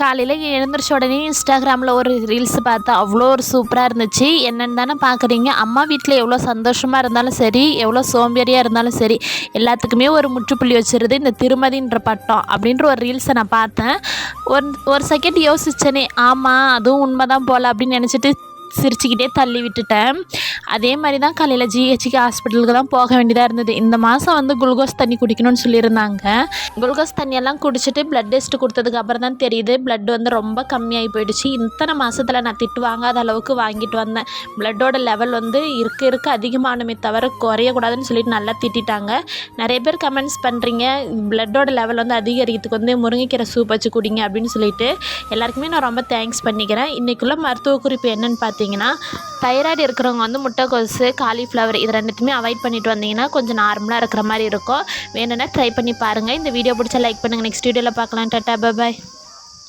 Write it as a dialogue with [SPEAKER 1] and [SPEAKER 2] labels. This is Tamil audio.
[SPEAKER 1] காலையில் எழுந்திரிச்ச உடனே இன்ஸ்டாகிராமில் ஒரு ரீல்ஸ் பார்த்தா அவ்வளோ ஒரு சூப்பராக இருந்துச்சு. என்னென்னு தானே பார்க்குறீங்க அம்மா வீட்டில் எவ்வளோ சந்தோஷமாக இருந்தாலும் சரி எவ்வளோ சோம்பேறியாக இருந்தாலும் சரி எல்லாத்துக்குமே ஒரு முற்றுப்புள்ளி வச்சுருது இந்த திருமதின்ற பட்டம் அப்படின்ற ஒரு ரீல்ஸை நான் பார்த்தேன். ஒரு ஒரு செகண்ட் யோசிச்சேனே ஆமாம் அதுவும் உண்மை தான் போல் அப்படின்னு நினச்சிட்டு சிரிச்சுக்கிட்டே தள்ளி விட்டுட்டேன். அதே மாதிரி தான் காலையில் ஜிஹெச்சுக்கு ஹாஸ்பிட்டலுக்கு தான் போக வேண்டியதாக இருந்தது. இந்த மாதம் வந்து குளுக்கோஸ் தண்ணி குடிக்கணும்னு சொல்லியிருந்தாங்க. குளுக்கோஸ் தண்ணியெல்லாம் குடிச்சிட்டு ப்ளட் டெஸ்ட் கொடுத்ததுக்கு அப்புறம் தான் தெரியுது. ப்ளட் வந்து ரொம்ப கம்மியாகி போயிடுச்சு. இத்தனை மாதத்தில் நான் திட்டு வாங்காத அளவுக்கு வாங்கிட்டு வந்தேன். ப்ளட்டோட லெவல் வந்து இருக்க இருக்க அதிகமானுமே தவிர குறையக்கூடாதுன்னு சொல்லிட்டு நல்லா திட்டிட்டாங்க. நிறைய பேர் கமெண்ட்ஸ் பண்ணுறீங்க பிளட்டோட லெவல் வந்து அதிகரிக்கிறதுக்கு வந்து முருங்கைக்கீரை சூப் வச்சு குடிங்க அப்படின்னு சொல்லிட்டு. எல்லாருக்குமே நான் ரொம்ப தேங்க்ஸ் பண்ணிக்கிறேன். இன்றைக்குள்ள மருத்துவ குறிப்பு என்னன்னு பார்த்தீங்கன்னா தைராய்டு இருக்கிறவங்க வந்து முட்டைக்கோசு காலிஃப்ளவர் இது ரெண்டுத்தையுமே அவாய்ட் பண்ணிட்டு வந்தீங்கன்னா கொஞ்சம் நார்மலாக இருக்கிற மாதிரி இருக்கும். வேணும்னா ட்ரை பண்ணி பாருங்கள் இந்த வீடியோ பிடிச்சா லைக் பண்ணுங்கள் நெக்ஸ்ட் வீடியோவில் பார்க்கலாம். டாட்டா பாய்